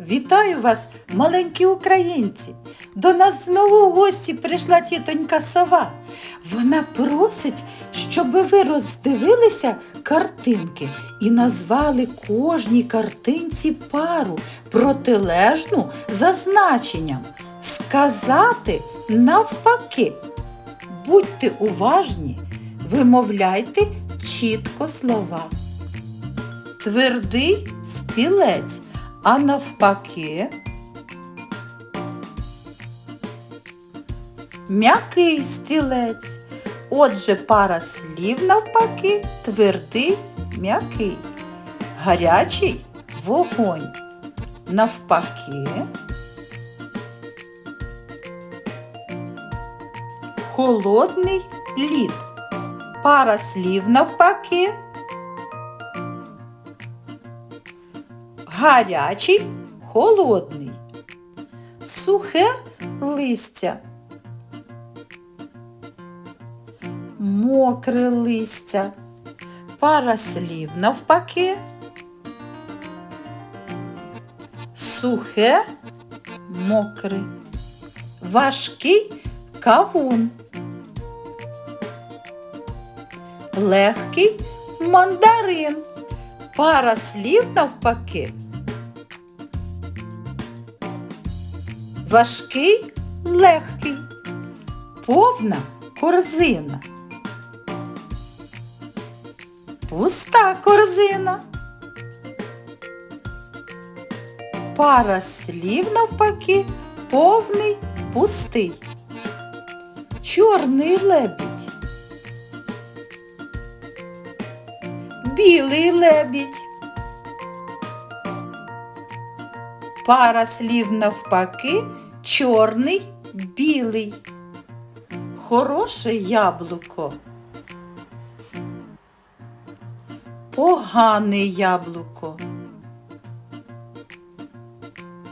Вітаю вас, маленькі українці! До нас знову в гості прийшла тітонька сова. Вона просить, щоб ви роздивилися картинки і назвали кожній картинці пару протилежну за значенням. Сказати навпаки. Будьте уважні, вимовляйте чітко слова. Твердий стілець, а навпаки. М'який стілець. Отже, пара слів навпаки, твердий, м'який. Гарячий вогонь. Навпаки. Холодний лід. Пара слів навпаки. Гарячий, холодний. Сухе листя. Мокре листя. Пара слів навпаки. Сухе, мокре. Важкий кавун. Легкий мандарин. Пара слів навпаки. Важкий, легкий. Повна корзина. Пуста корзина. Пара слів навпаки, повний, пустий. Чорний лебідь. Білий лебідь. Пара слів навпаки, чорний, білий. Хороше яблуко. Погане яблуко.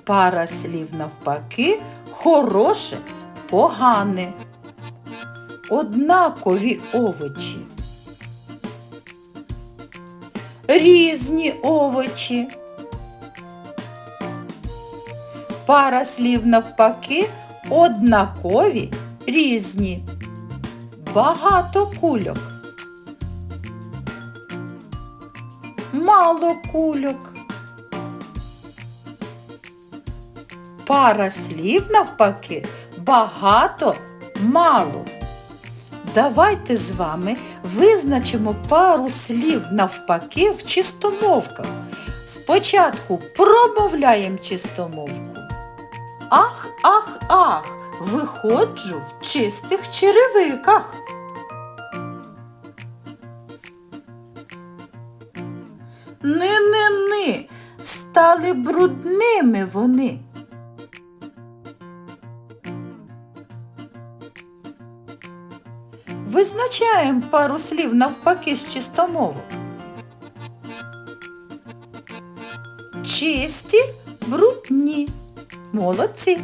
Пара слів навпаки, хороше, погане. Однакові овочі. Різні овочі. Пара слів навпаки, однакові, різні. Багато кульок. Мало кульок. Пара слів навпаки, багато, мало. Давайте з вами визначимо пару слів навпаки в чистомовках. Спочатку промовляємо чистомовку. Ах, ах, ах, виходжу в чистих черевиках. Ни-ни-ни, стали брудними вони. Визначаємо пару слів навпаки з чистомовок. Чисті, брудні. Молодці.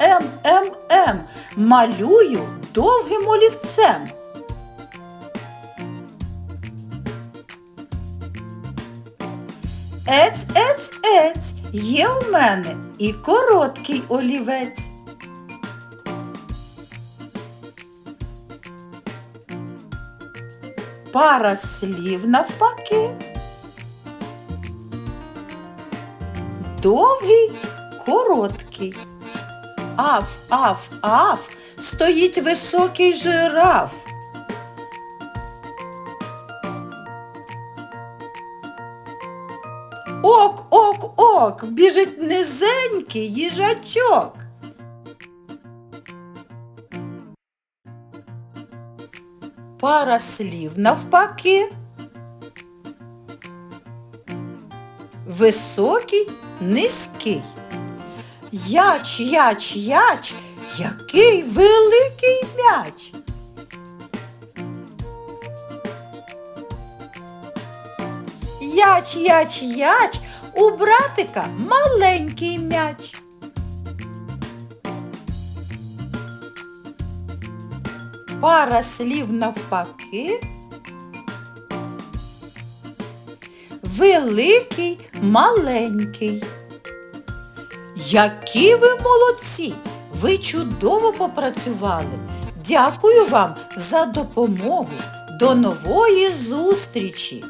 М, М, М. Малюю довгим олівцем. Ець, ець, ець. Є у мене і короткий олівець. Пара слів навпаки. Довгий, короткий. Аф, аф, аф, стоїть високий жираф. Ок, ок, ок, біжить низенький їжачок. Пара слів навпаки. Високий, низький. Яч, яч, яч, який великий м'яч. Яч, яч, яч, у братика маленький м'яч. Пара слів навпаки. Великий, маленький. Які ви молодці! Ви чудово попрацювали. Дякую вам за допомогу. До нової зустрічі!